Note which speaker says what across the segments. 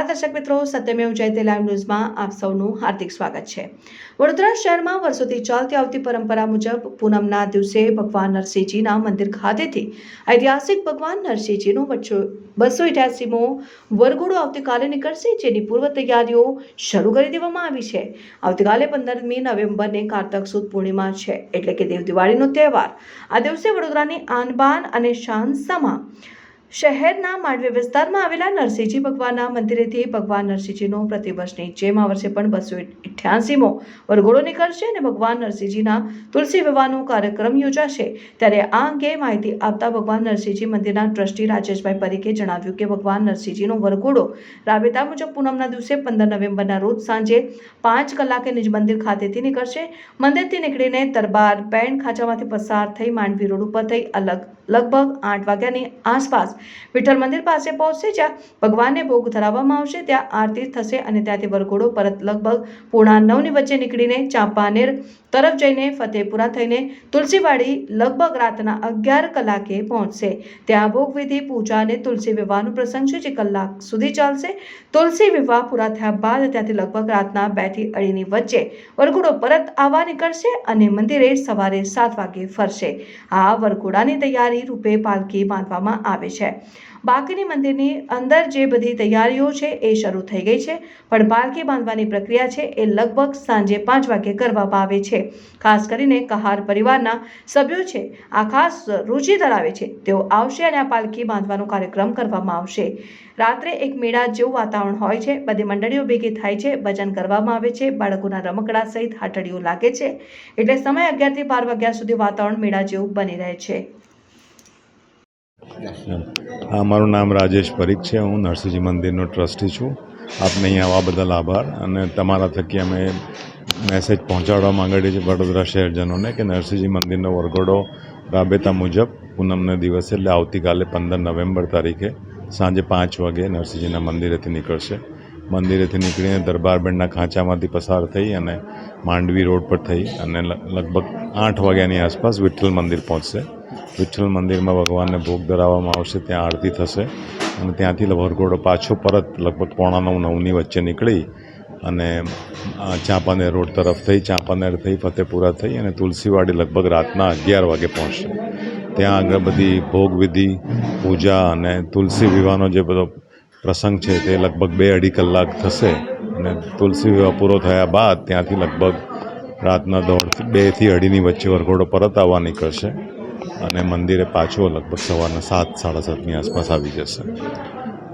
Speaker 1: હા દર્શક મિત્રો, સત્યમેવ જયતે લાઈવ ન્યૂઝમાં આપ સૌનું હાર્દિક સ્વાગત છે. વડોદરા શહેરમાં વર્ષોથી ચાલતી આવતી પરંપરા મુજબ પૂનમના દિવસે ભગવાન નરસિંહજીના મંદિર ખાતેથી ઐતિહાસિક ભગવાન નરસિંહજીનો બસો અઠ્યાસીમો વરઘોડો આવતીકાલે નીકળશે, જેની પૂર્વ તૈયારીઓ શરૂ કરી દેવામાં આવી છે. આવતીકાલે પંદરમી નવેમ્બરને કારતક સુદ પૂર્ણિમા છે, એટલે કે દેવ દિવાળીનો તહેવાર. આ દિવસે વડોદરાની આનબાન અને શાનસામાં શહેરના માંડવી વિસ્તારમાં આવેલા નરસિંહજી ભગવાનના મંદિરેથી ભગવાન નરસિંહજીનો પ્રતિવર્ષની જેમ આ વર્ષે પણ બસો અઠ્યાસીમો વરઘોડો નીકળશે અને ભગવાન નરસિંહજીના તુલસી વિવાહનો કાર્યક્રમ યોજાશે. ત્યારે આ અંગે માહિતી આપતા ભગવાન નરસિંહજી મંદિરના ટ્રસ્ટી રાજેશભાઈ પરીખે જણાવ્યું કે ભગવાન નરસિંહજીનો વરઘોડો રાબેતા મુજબ પૂનમના દિવસે પંદર નવેમ્બરના રોજ સાંજે પાંચ કલાકે નિજ મંદિર ખાતેથી નીકળશે. મંદિરથી નીકળીને દરબાર બેન્ડ ખાંચામાંથી પસાર થઈ માંડવી રોડ ઉપર થઈ અલગ, લગભગ આઠ વાગ્યાની આસપાસ વિઠ્ઠલ મંદિર પાસે પહોંચશે જ્યાં ભગવાનને ભોગ ધરાવવામાં આવશે, ત્યાં આરતી થશે અને ત્યાંથી વરઘોડો પરત લગભગ પૂણા નવની વચ્ચે નીકળીને ચાંપાનેર તરફ જઈને ફતેપુરા થઈને તુલસીવાડી લગભગ રાતના અગિયાર કલાકે પહોંચશે. ત્યાં ભોગવિધિ પૂજા અને તુલસી વિવાહનો પ્રસંગ છે, જે કલાક સુધી ચાલશે. તુલસી વિવાહ પૂરા થયા બાદ ત્યાંથી લગભગ રાતના બેથી અઢીની વચ્ચે વરઘોડો પરત આવવા નીકળશે અને મંદિરે સવારે સાત વાગે ફરશે. આ વરઘોડાની તૈયારી રૂપે પાલખી બાંધવામાં આવે છે. બાકીની મંદિરની અંદર જે બધી તૈયારીઓ છે એ શરૂ થઈ ગઈ છે, પણ પાલખી બાંધવાની પ્રક્રિયા છે એ લગભગ સાંજે પાંચ વાગે કરવામાં આવે છે. ખાસ કરીને કહાર પરિવારના સભ્યો છે, આ ખાસ રુચિ ધરાવે છે, તેઓ આવશે અને આ પાલખી બાંધવાનો કાર્યક્રમ કરવામાં આવશે. રાત્રે એક મેળા જેવું વાતાવરણ હોય છે, બધી મંડળીઓ ભેગી થાય છે, ભજન કરવામાં આવે છે, બાળકોના રમકડા સહિત હાટડીઓ લાગે છે, એટલે સમય અગિયારથી બાર વાગ્યા સુધી વાતાવરણ મેળા જેવું બની રહે છે.
Speaker 2: હા, મારું નામ રાજેશ પરીખ છે. હું નરસિંહજી મંદિરનો ટ્રસ્ટી છું. આપને અહીં આવવા બદલ આભાર અને તમારા થકી અમે મેસેજ પહોંચાડવા માંગીએ છીએ વડોદરા શહેરજનોને કે નરસિંહજી મંદિરનો વરઘોડો રાબેતા મુજબ પૂનમને દિવસે, એટલે આવતીકાલે પંદર નવેમ્બર તારીખે સાંજે પાંચ વાગે નરસિંહજીના મંદિરેથી નીકળશે. મંદિરેથી નીકળીને દરબારબેનના ખાંચામાંથી પસાર થઈ અને માંડવી રોડ પર થઈ અને લગભગ આઠ વાગ્યાની આસપાસ વિઠ્ઠલ મંદિર પહોંચશે. વિઠ્ઠલ મંદિરમાં ભગવાનને ભોગ ધરાવવામાં આવશે, ત્યાં આરતી થશે અને ત્યાંથી વરઘોડો પાછો પરત લગભગ પોણા નવ, નવની વચ્ચે નીકળી અને ચાંપાનેર રોડ તરફ થઈ, ચાંપાનેર થઈ, ફતેપુરા થઈ અને તુલસીવાડી લગભગ રાતના અગિયાર વાગે પહોંચશે. ત્યાં આગળ બધી ભોગવિધિ પૂજા અને તુલસી વિવાહનો જે બધો પ્રસંગ છે તે લગભગ બે અઢી કલાક થશે અને તુલસી વિવાહ પૂરો થયા બાદ ત્યાંથી લગભગ રાતના દોઢથી બેથી અઢીની વચ્ચે વરઘોડો પરત આવવા નીકળશે. અને મંદિરે પાછો લગભગ સવારના સાત, સાડા સાતની આસપાસ આવી જશે.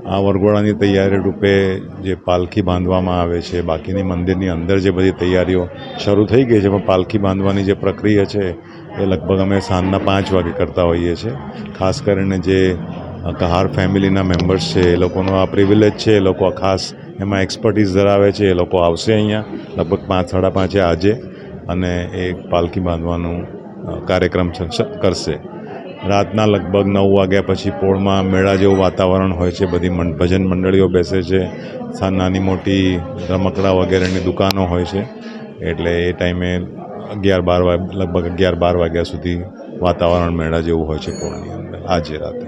Speaker 2: આ વરઘોડાની તૈયારી રૂપે જે પાલખી બાંધવામાં આવે છે, બાકીની મંદિરની અંદર જે બધી તૈયારીઓ શરૂ થઈ ગઈ છે, પણ પાલખી બાંધવાની જે પ્રક્રિયા છે, એ લગભગ અમે સાંજના પાંચ વાગે કરતા હોઈએ છીએ. ખાસ કરીને જે કહાર ફેમિલીના મેમ્બર્સ છે, એ લોકોનો આ પ્રિવિલેજ છે, એ લોકો ખાસ એમાં એક્સપર્ટીઝ ધરાવે છે, એ લોકો આવશે અહીંયા લગભગ પાંચ, સાડા પાંચે આજે. અને એ પાલખી બાંધવાનું કાર્યક્રમ કરશે. રાતના લગભગ નવ વાગ્યા પછી પોળમાં મેળા જેવું વાતાવરણ હોય છે, બધી ભજન મંડળીઓ બેસે છે નાની મોટી રમકડા વગેરેની દુકાનો હોય છે, એટલે એ ટાઈમે અગિયાર બાર લગભગ અગિયાર બાર વાગ્યા સુધી વાતાવરણ મેળા જેવું હોય છે પોળની અંદર, આજે રાતે.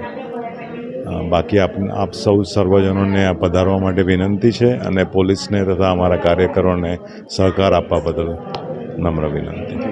Speaker 2: બાકી આપ આપ સૌ સર્વજનોને પધારવા માટે વિનંતી છે અને પોલીસને તથા અમારા કાર્યકરોને સહકાર આપવા બદલ નમ્ર વિનંતી.